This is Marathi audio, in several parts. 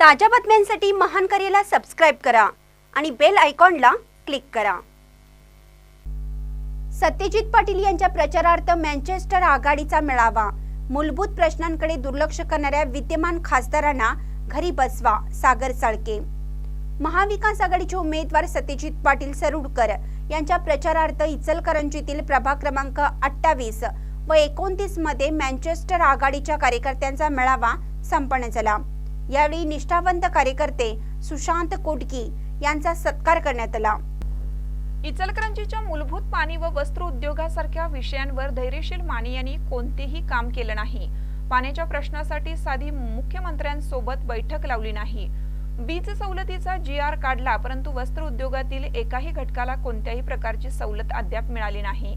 ताज्या बातम्यांसाठी महान करेला सबस्क्राईब करा आणि बेल आयकॉनला क्लिक करा. सत्यजित पाटील यांच्या प्रचारार्थ मँचेस्टर आघाडीचा मेळावा. मूलभूत प्रश्नांकडे दुर्लक्ष करणाऱ्या विद्यमान खासदारांना घरी बसवा सागर चाळके महाविकास आघाडीचे उमेदवार सत्यजित पाटील सरुडकर यांच्या प्रचारार्थ इचलकरंजीतील प्रभाग क्रमांक अठ्ठावीस व एकोणतीसमध्ये मँचेस्टर आघाडीच्या कार्यकर्त्यांचा मेळावा संपन्न झाला. यावेळी निष्ठावंत कार्यकर्ते सुशांत कोटकी यांचा सत्कार करण्यात आला. इचलकरंजीच्या मूलभूत पाणी व वस्त्र उद्योगासारख्या विषयांवर धैर्यशील माने यांनी कोणतेही काम केलं नाही. पाण्याच्या प्रश्नासाठी साधी मुख्यमंत्र्यांसोबत बैठक लावली नाही. वीज सवलतीचा जी आर काढला परंतु वस्त्र उद्योगातील एकाही घटकाला कोणत्याही प्रकारची सवलत अद्याप मिळाली नाही.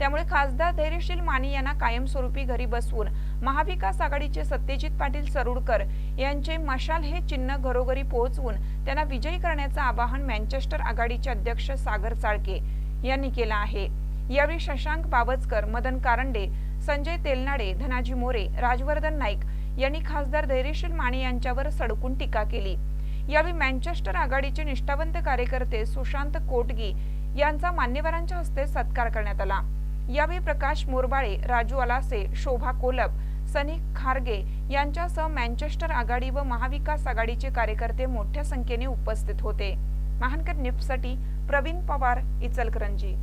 त्यामुळे खासदार धैर्यशील माने यांना कायमस्वरूपी घरी बसवून महाविकास आघाडीचे सत्यजित पाटील सरुडकर यांचे मशाल हे चिन्ह घरोघरी पोहोचवून त्यांना विजयी करण्याचं आवाहन मँचेस्टर आघाडीचे अध्यक्ष सागर चाळके यांनी केलं आहे. यावेळी शशांक बावचकर मदन कारंडे संजय तेलनाडे धनाजी मोरे राजवर्धन नाईक यांनी खासदार धैर्यशील माने यांच्यावर सडकून टीका केली. यावेळी मँचेस्टर आघाडीचे निष्ठावंत कार्यकर्ते सुशांत कोटगी यांचा मान्यवरांच्या हस्ते सत्कार करण्यात आला. यावेळी प्रकाश मोरबाळे राजू अलासे शोभा कोलप सनी खारगे यांच्यासह मँचेस्टर आघाडी व महाविकास आघाडीचे कार्यकर्ते मोठ्या संख्येने उपस्थित होते. महानकर निफ्टसाठी प्रवीण पवार इचलकरंजी.